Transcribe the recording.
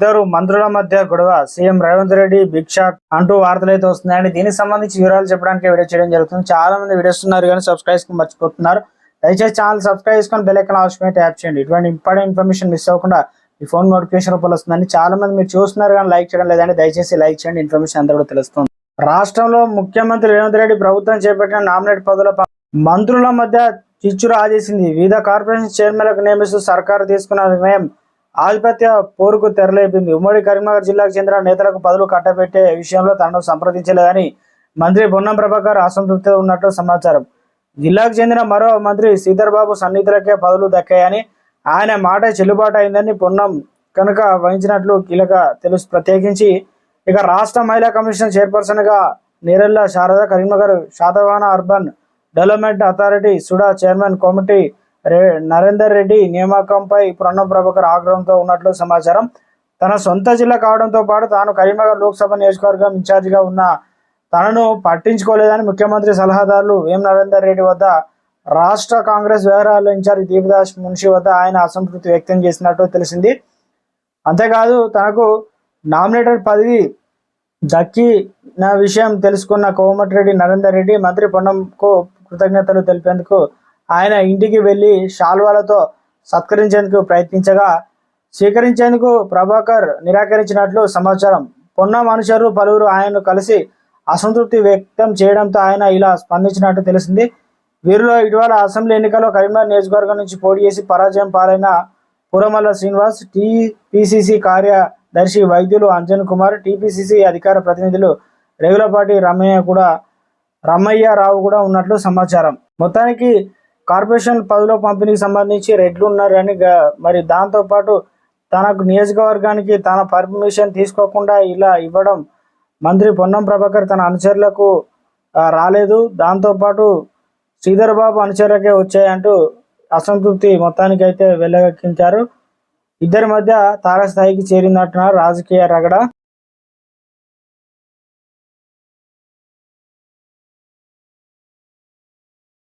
ఇద్దరు మంత్రుల మధ్య గొడవ. CM Revanth Reddy big shock అంటూ వార్తలు అయితే వస్తున్నాయండి దీనికి సంబంధించి వివరాలు చెప్పడానికి వీడియో చేయడం జరుగుతుంది. చాలా మంది వీడియోస్ ఉన్నారు కానీ సబ్స్క్రైబ్ మర్చిపోతున్నారు. దయచేసి ఛానల్ సబ్స్క్రైబ్ చేసుకొని బెల్లైకన్ ఐకాన్ అవసరమే ట్యాప్ చేయండి. ఇటువంటి ఇంపార్టెంట్ ఇన్ఫర్మేషన్ మిస్ అవ్వకుండా ఈ ఫోన్ నోటిఫికేషన్ రూపంలో వస్తుందని చాలా మంది మీరు చూస్తున్నారు కానీ లైక్ చేయడం లేదండి దయచేసి లైక్ చేయండి. ఇన్ఫర్మేషన్ అంతా కూడా తెలుస్తుంది. రాష్ట్రంలో ముఖ్యమంత్రి రేవంత్ రెడ్డి ప్రభుత్వం చేపట్టిన నామినేట్ పదవుల మంత్రుల మధ్య చిచ్చురు ఆదేశింది. వివిధ కార్పొరేషన్ చైర్మన్లకు నియమిస్తూ సర్కారు తీసుకున్న నిర్ణయం ఆధిపత్య పోరుకు తెరలేపింది. ఉమ్మడి కరీంనగర్ జిల్లాకు చెందిన నేతలకు పదవులు కట్టబెట్టే విషయంలో తనను సంప్రదించలేదని మంత్రి పొన్నం ప్రభాకర్ అసంతృప్తితో ఉన్నట్లు సమాచారం. జిల్లాకు చెందిన మరో మంత్రి శ్రీధర్బాబు సన్నిహితులకే పదవులు దక్కాయని ఆయన మాట చెల్లుబాటు అయిందని పొన్నం కనుక వహించినట్లు కీలక తెలుసు. ప్రత్యేకించి ఇక రాష్ట్ర మహిళా కమిషన్ చైర్పర్సన్గా Nerella Sharada Karimnagar Satavahana urban development authority SUDA chairman committee Narender Reddy నియామకంపై Pranab Prabhakar ఆగ్రహంతో ఉన్నట్లు సమాచారం. తన సొంత జిల్లా కావడంతో పాటు తాను కరీంనగర్ లోక్సభ నియోజకవర్గం ఇన్ఛార్జిగా ఉన్న తనను పట్టించుకోలేదని ముఖ్యమంత్రి సలహాదారులు ఎం నరేందర్ రెడ్డి వద్ద రాష్ట్ర కాంగ్రెస్ వ్యవహారాల ఇన్ఛార్జి దీపదాస్ మున్షి వద్ద ఆయన అసంతృప్తి వ్యక్తం చేసినట్టు తెలిసింది. అంతేకాదు తనకు నామినేటెడ్ పదవి దక్కిన విషయం తెలుసుకున్న కోమటిరెడ్డి నరేందర్ రెడ్డి మంత్రి పొన్నంకు కృతజ్ఞతలు తెలిపేందుకు ఆయన ఇంటికి వెళ్ళి శాల్వాలతో సత్కరించేందుకు ప్రయత్నించగా స్వీకరించేందుకు ప్రభాకర్ నిరాకరించినట్లు సమాచారం. పొన్న అనుచరులు పలువురు ఆయనను కలిసి అసంతృప్తి వ్యక్తం చేయడంతో ఆయన ఇలా స్పందించినట్టు తెలిసింది. వీరిలో ఇటీవల అసెంబ్లీ ఎన్నికల్లో కరీంనగర్ నియోజకవర్గం నుంచి పోటీ చేసి పరాజయం పాలైన పురమల్ల శ్రీనివాస్ టీపీసీసీ కార్యదర్శి వైద్యులు అంజన్ కుమార్ టీపీసీసీ అధికార ప్రతినిధులు రేగులపాటి రమయ్య కూడా రమయ్య రావు కూడా ఉన్నట్లు సమాచారం. మొత్తానికి కార్పొరేషన్ పదవిలో పంపిణీకి సంబంధించి రెడ్లు ఉన్నారని మరి దాంతోపాటు తనకు నియోజకవర్గానికి తన పర్మిషన్ తీసుకోకుండా ఇలా ఇవ్వడం మంత్రి పొన్నం ప్రభాకర్ తన అనుచరులకు రాలేదు. దాంతోపాటు శ్రీధర్ బాబు అనుచరులకే వచ్చాయంటూ అసంతృప్తి మొత్తానికి అయితే వెళ్ళగక్కించారు ఇద్దరి మధ్య తారస్థాయికి చేరిందంటున్నారు రాజకీయ రగడ.